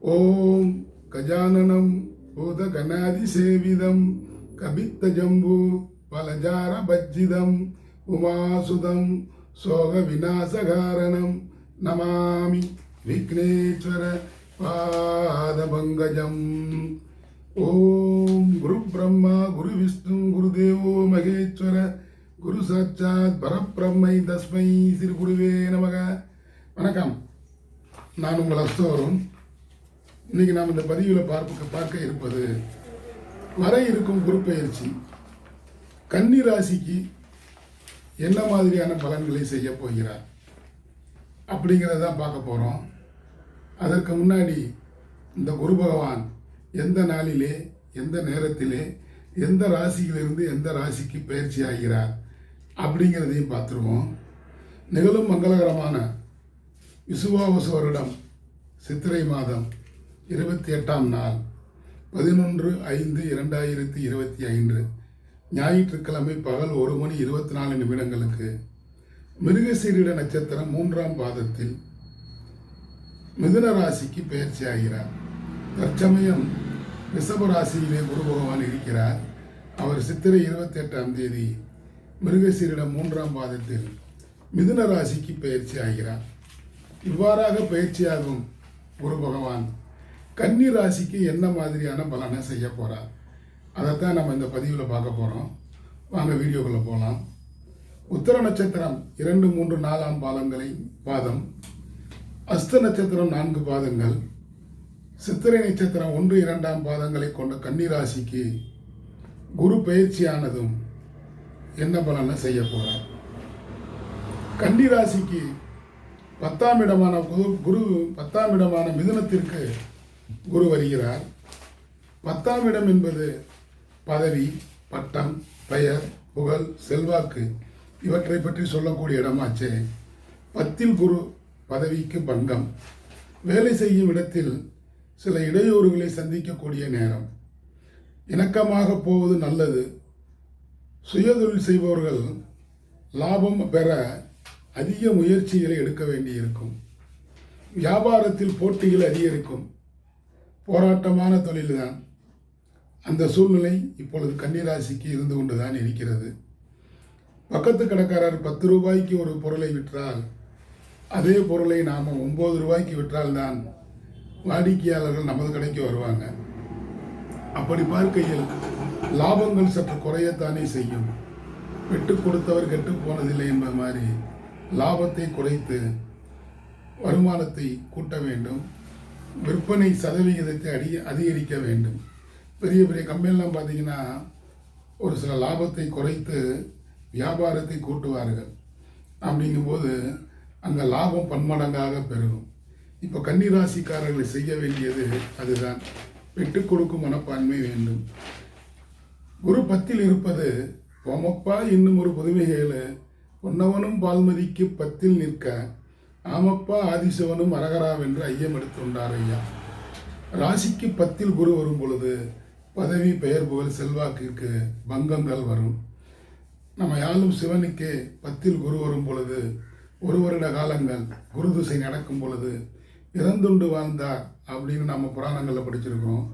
ஓம் கஜானனம் பூத கணாதிசேவிதம் கபித்த ஜம்பு பலஜார பஜ்ஜிதம் உமாசுதம் சோக விநாசகாரணம் நமாமி விக்னேஸ்வர பாதபங்கஜம். ஓம் குரு பிரம்மா குரு விஷ்ணு குருதேவோ மகேஸ்வர குரு சாட்சாத் பரப்பிரம்மை தஸ்மை சிறு குருவே நமக. வணக்கம். நான் உங்கள் அஸ்தோரும் இன்னைக்கு நாம் இந்த பதிவில் பார்க்க பார்க்க இருப்பது வர இருக்கும் குருப்பெயர்ச்சி கன்னி ராசிக்கு என்ன மாதிரியான பலன்களை செய்ய போகிறார் அப்படிங்கிறத தான் பார்க்க போகிறோம் அதற்கு முன்னாடி இந்த குரு பகவான் எந்த நாளிலே எந்த நேரத்திலே எந்த ராசியிலிருந்து எந்த ராசிக்கு பயிற்சி ஆகிறார் அப்படிங்கிறதையும் பார்த்துருவோம். நிகழும் மங்களகரமான விசுவாவசு வருடம் சித்திரை மாதம் இருபத்தி எட்டாம் நாள் பதினொன்று ஐந்து இரண்டாயிரத்தி இருபத்தி ஐந்து ஞாயிற்றுக்கிழமை பகல் ஒரு மணி இருபத்தி நாலு நிமிடங்களுக்கு மிருகசீரிட நட்சத்திரம் மூன்றாம் பாதத்தில் மிதுன ராசிக்கு பயிற்சி ஆகிறார். தற்சமயம் ரிஷப ராசியிலே குரு பகவான் இருக்கிறார். அவர் சித்திரை இருபத்தி எட்டாம் தேதி மிருகசீரிடம் மூன்றாம் பாதத்தில் மிதுன ராசிக்கு பயிற்சி ஆகிறார். இவ்வாறாக பயிற்சியாகும் குரு பகவான் கன்னி ராசிக்கு என்ன மாதிரியான பலனை செய்ய போகிறார் அதைத்தான் நம்ம இந்த பதிவில் பார்க்க போகிறோம் வாங்க வீடியோக்குள்ளே போகலாம் உத்தர நட்சத்திரம் இரண்டு மூன்று நாலாம் பாதங்களை பாதம். அஸ்த நட்சத்திரம் நான்கு பாதங்கள். சித்திரை நட்சத்திரம் ஒன்று இரண்டாம் பாதங்களை கொண்ட கன்னிராசிக்கு குரு பயிற்சியானதும் என்ன பலனை செய்ய கன்னி கன்னிராசிக்கு பத்தாம் இடமான குரு குரு பத்தாம் இடமான மிதுனத்திற்கு குரு வருகிறார். பத்தாம் இடம் என்பது பதவி பட்டம் பெயர் புகழ் செல்வாக்கு இவற்றை பற்றி சொல்லக்கூடிய இடமாச்சே. பத்தில் குரு பதவிக்கு பங்கம். வேலை செய்யும் இடத்தில் சில இடையூறுகளை சந்திக்கக்கூடிய நேரம். இணக்கமாக போவது நல்லது. சுயதொழில் செய்பவர்கள் லாபம் பெற அதிக முயற்சிகளை எடுக்க வேண்டியிருக்கும். வியாபாரத்தில் போட்டிகள் அதிகரிக்கும். போராட்டமான தொழில்தான். அந்த சூழ்நிலை இப்பொழுது கன்னிராசிக்கு இருந்து கொண்டு தான் இருக்கிறது. பக்கத்து கடைக்காரர் பத்து ரூபாய்க்கு ஒரு பொருளை விற்றால் அதே பொருளை நாம் ஒம்பது ரூபாய்க்கு விற்றால்தான் வாடிக்கையாளர்கள் நமது கடைக்கு வருவாங்க. அப்படி பார்க்கையில் லாபங்கள் சற்று குறையத்தானே செய்யும். விட்டு கொடுத்தவர் கெட்டு போனதில்லை என்பது மாதிரி லாபத்தை குறைத்து வருமானத்தை கூட்ட வேண்டும். விற்பனை சதவிகிதத்தை அடி அதிகரிக்க வேண்டும். பெரிய பெரிய கம்பெனிலாம் பார்த்தீங்கன்னா ஒரு சில லாபத்தை குறைத்து வியாபாரத்தை கூட்டுவார்கள். அப்படிங்கும்போது அந்த லாபம் பன்மடங்காக பெருகும். இப்போ கன்னிராசிக்காரர்கள் செய்ய வேண்டியது அதுதான். விட்டு கொடுக்கும் மனப்பான்மை வேண்டும். குரு பத்தில் இருப்பது ஓமப்பா இன்னும் ஒரு புதுமைகளை பொன்னவனும் பால்மதிக்கு பத்தில் நிற்க ஆமப்பா ஆதிசிவனும் அரகராவென்று ஐயம் எடுத்துண்டார் ஐயா. ராசிக்கு பத்தில் குரு வரும் பொழுது பதவி பெயர் புகழ் செல்வாக்கிற்கு பங்கங்கள் வரும். நம்ம யாழும் சிவனுக்கே பத்தில் குரு வரும் பொழுது ஒரு வருட காலங்கள் குரு திசை நடக்கும் பொழுது இறந்துண்டு வாழ்ந்தார் அப்படின்னு நம்ம புராணங்களில் படிச்சிருக்கிறோம்.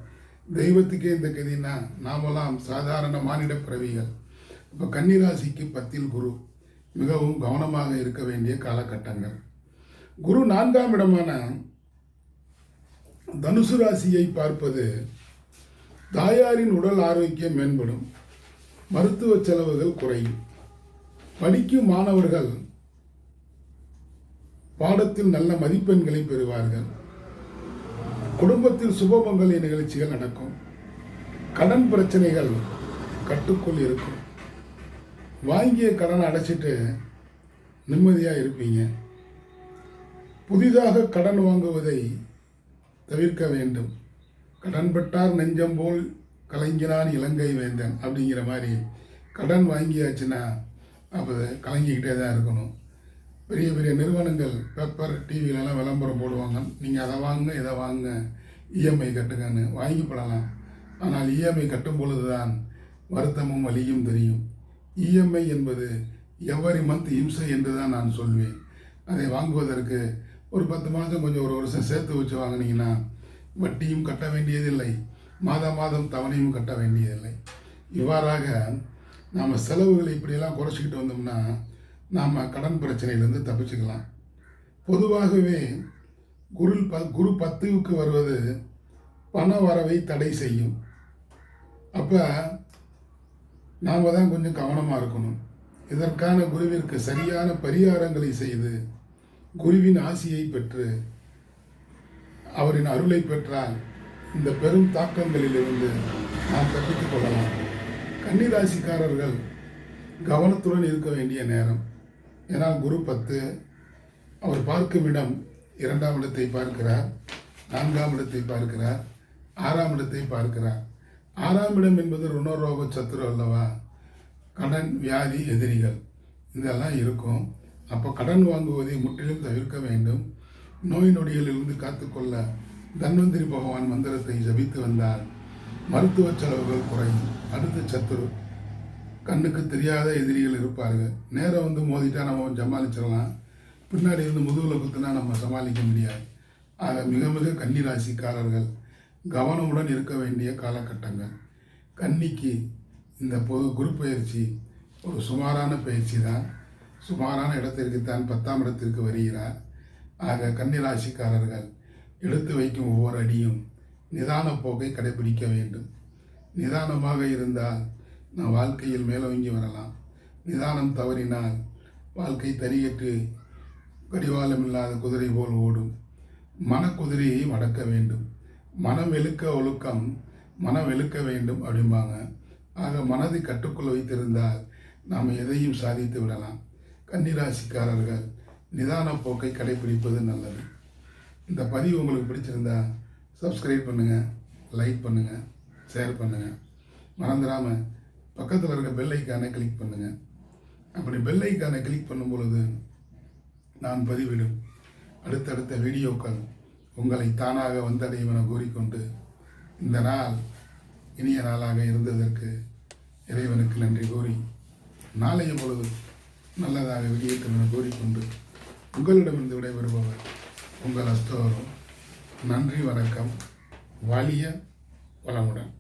தெய்வத்துக்கே இந்த கதினா நாமெல்லாம் சாதாரண மானிட பிறவிகள். இப்போ கன்னிராசிக்கு பத்தில் குரு மிகவும் கவனமாக இருக்க வேண்டிய காலகட்டங்கள். குரு நான்காம் இடமான தனுசு ராசியை பார்ப்பது தாயாரின் உடல் ஆரோக்கியம் மேம்படும். மருத்துவ செலவுகள் குறையும். படிக்கும் மாணவர்கள் பாடத்தில் நல்ல மதிப்பெண்களை பெறுவார்கள். குடும்பத்தில் சுபமங்கல நிகழ்ச்சிகள் நடக்கும். கடன் பிரச்சனைகள் கட்டுக்குள் இருக்கும். வாங்கிய கடனை அடைச்சிட்டு நிம்மதியாக இருப்பீங்க. புதிதாக கடன் வாங்குவதை தவிர்க்க வேண்டும். கடன் பட்டார் நெஞ்சம் போல் கலங்கினான் இலங்கை வேந்தன் அப்படிங்கிற மாதிரி கடன் வாங்கியாச்சுன்னா அப்போ கலங்கிக்கிட்டே தான் இருக்கணும். பெரிய பெரிய நிறுவனங்கள் பேப்பர் டிவிலலாம் விளம்பரம் போடுவாங்க. நீங்கள் அதை வாங்க இதை வாங்க இஎம்ஐ கட்டுங்கன்னு வாங்கிப்படலாம் ஆனால் இஎம்ஐ கட்டும் பொழுது தான் வருத்தமும் வலியும் தெரியும். இஎம்ஐ என்பது எவரி மந்த் இம்சை என்று தான் நான் சொல்வேன். அதை வாங்குவதற்கு ஒரு பத்து மாதம் கொஞ்சம் ஒரு வருஷம் சேர்த்து வச்சு வாங்கினீங்கன்னா வட்டியும் கட்ட வேண்டியதில்லை. மாதம் மாதம் தவணையும் கட்ட வேண்டியதில்லை. இவ்வாறாக நாம் செலவுகளை இப்படியெல்லாம் குறைச்சிக்கிட்டு வந்தோம்னா நாம் கடன் பிரச்சனையிலேருந்து தப்பிச்சுக்கலாம். பொதுவாகவே குரு ப குரு பத்துவுக்கு வருவது பண வரவை தடை செய்யும். அப்போ நாம் தான் கொஞ்சம் கவனமாக இருக்கணும். இதற்கான குருவிற்கு சரியான பரிகாரங்களை செய்து குருவின் ஆசியை பெற்று அவரின் அருளை பெற்றால் இந்த பெரும் தாக்கங்களிலிருந்து நாம் தப்பித்துக் கொள்ளலாம். கன்னிராசிக்காரர்கள் கவனத்துடன் இருக்க வேண்டிய நேரம். ஏன்னால் குரு பத்து அவர் பார்க்கும் இடம் இரண்டாம் இடத்தை பார்க்கிறார் நான்காம் இடத்தை பார்க்கிறார் ஆறாம் இடத்தை பார்க்கிறார். ஆறாம் இடம் என்பது ருணரோக சத்துரு அல்லவா? கடன் வியாதி எதிரிகள். இதெல்லாம் இருக்கும். அப்போ கடன் வாங்குவதை முற்றிலும் தவிர்க்க வேண்டும். நோய் நொடிகளிலிருந்து காத்துக்கொள்ள தன்வந்திரி பகவான் மந்திரத்தை ஜபித்து வந்தால் மருத்துவ செலவுகள் குறையும். அடுத்த சத்துரு கண்ணுக்கு தெரியாத எதிரிகள் இருப்பார்கள். நேரம் வந்து மோதிட்டா நம்ம சமாளிச்சிடலாம். பின்னாடி இருந்து முதுகில் குத்துனா நம்ம சமாளிக்க முடியாது. ஆக மிக மிக கன்னிராசிக்காரர்கள் கவனமுடன் இருக்க வேண்டிய காலகட்டங்கள். கன்னிக்கு இந்த பொது குரு பயிற்சி ஒரு சுமாரான பயிற்சி தான் சுமாரான இடத்திற்கு தான் பத்தாம் இடத்திற்கு வருகிறார். ஆக கன்னிராசிக்காரர்கள் எடுத்து வைக்கும் ஒவ்வொரு அடியும் நிதான போக்கை கடைபிடிக்க வேண்டும். நிதானமாக இருந்தால் நான் வாழ்க்கையில் மேலோங்கி வரலாம். நிதானம் தவறினால் வாழ்க்கை தறியற்று கடிவாளம் இல்லாத குதிரை போல் ஓடும். மனக்குதிரையை மடக்க வேண்டும். மனம் வெளுக்க ஒழுக்கம் மனம் வெளுக்க வேண்டும் அப்படிம்பாங்க. ஆக மனதை கட்டுக்குள் வைத்திருந்தால் நாம் எதையும் சாதித்து விடலாம். கன்னிராசிக்காரர்கள் நிதான போக்கை கடைபிடிப்பது நல்லது. இந்த பதிவு உங்களுக்கு பிடிச்சிருந்தா சப்ஸ்கிரைப் பண்ணுங்கள் லைக் பண்ணுங்கள் ஷேர் பண்ணுங்கள் மறந்துடாமல் பக்கத்தில் இருக்க பெல் ஐக்கானை கிளிக் பண்ணுங்கள் அப்படி பெல் ஐக்கானை கிளிக் பண்ணும் பொழுது நான் பதிவிடும். அடுத்தடுத்த வீடியோக்கள் உங்களை தானாக வந்தடையும் என கூறிக்கொண்டு இந்த நாள் இனிய நாளாக இருந்ததற்கு இறைவனுக்கு நன்றி கூறி நாளைய பொழுது நல்லதாக விடியட்டும் என கூறிக்கொண்டு உங்களிடமிருந்து விடைபெறுபவர் உங்கள் அஸ்தோரம் நன்றி வணக்கம். வலிய வளமுடன்.